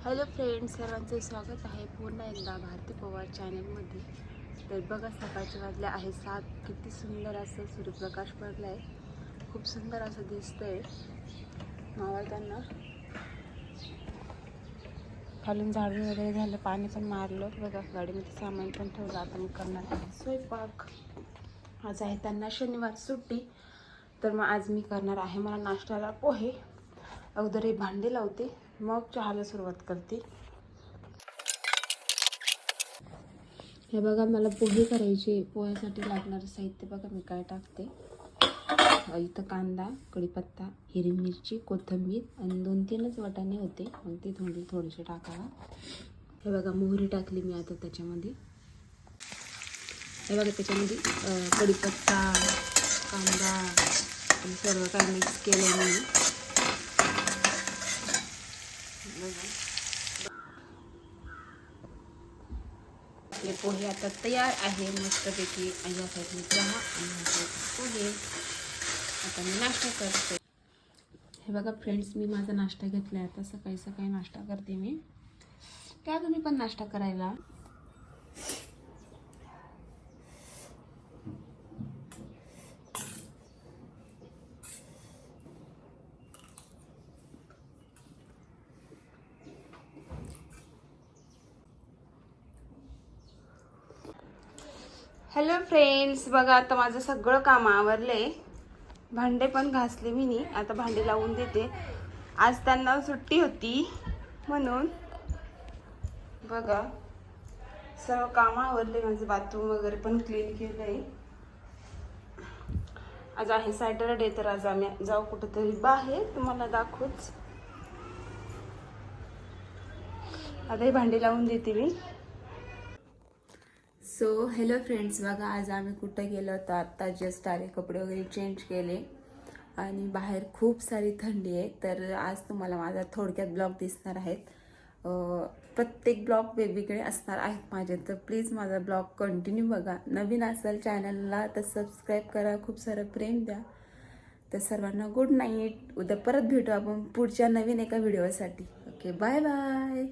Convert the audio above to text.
Hello friends सर्वांचे स्वागत आहे पुन्हा एकदा भारती पवार चॅनलमध्ये. तर बघा सकाळचे वाजले आहे सात. किती सुंदर असं सूर्यप्रकाश पडला आहे खूप सुंदर असं दिसतं आहे मावळताना. खालून झाडून वगैरे झालं पाणी पण मारलं. बघा गाडीमध्ये सामान पण ठेवलं आता मी करणार आहे स्वयंपाक. आज आहे त्यांना शनिवार सुट्टी. तर मग आज मी करणार आहे मला नाश्त्याला पोहे. अगोदर हे भांडे लावते मग चहाला सुरुवात करते. हे बघा मला पोहे करायचे. पोह्यासाठी लागणारं साहित्य बघा मी काय टाकते. इथं कांदा कढीपत्ता हिरवी मिरची कोथिंबीर आणि दोन तीनच वाटाणे होते. मग ते थोडी थोडेसे टाकावा. हे बघा मोहरी टाकली मी आता त्याच्यामध्ये. हे बघा त्याच्यामध्ये कढीपत्ता कांदा सर्व काय मिक्स केलं मी बघा आपले पोहे आता तयार आहे मस्तपैकी. आणि चहा आणि पोहे आता मी नाश्ता करते. हे बघा फ्रेंड्स मी माझा नाश्ता घेतला आहे आता सकाळी सकाळी नाश्ता करते मी. काय तुम्ही पण नाश्ता करायला? हॅलो फ्रेंड्स बघा आता माझं सगळं काम आहे भांडे पण घासले मी नी. आता भांडे लावून देते. आज त्यांना सुट्टी होती म्हणून. बघा सर्व काम आवरले माझं बाथरूम वगैरे पण क्लीन केलं आहे आज आहे सॅटरडे तर आज आम्ही जाऊ कुठंतरी बाहेर. तुम्हाला दाखवूच. आता हे भांडे लावून देते मी. सो हॅलो फ्रेंड्स बघा आज आम्ही कुठं गेलो होतो? आत्ता जस्ट आले कपडे वगैरे चेंज केले. आणि बाहेर खूप सारी थंडी आहे. तर आज तुम्हाला माझा थोडक्यात ब्लॉग दिसणार आहेत. प्रत्येक ब्लॉग वेगवेगळे असणार आहेत माझे तर प्लीज माझा ब्लॉग कंटिन्यू बघा. नवीन असेल चॅनलला तर सबस्क्राईब करा. खूप सारं प्रेम द्या. तर सर्वांना गुड नाईट उद्या परत भेटू आपण पुढच्या नवीन एका व्हिडिओसाठी ओके बाय बाय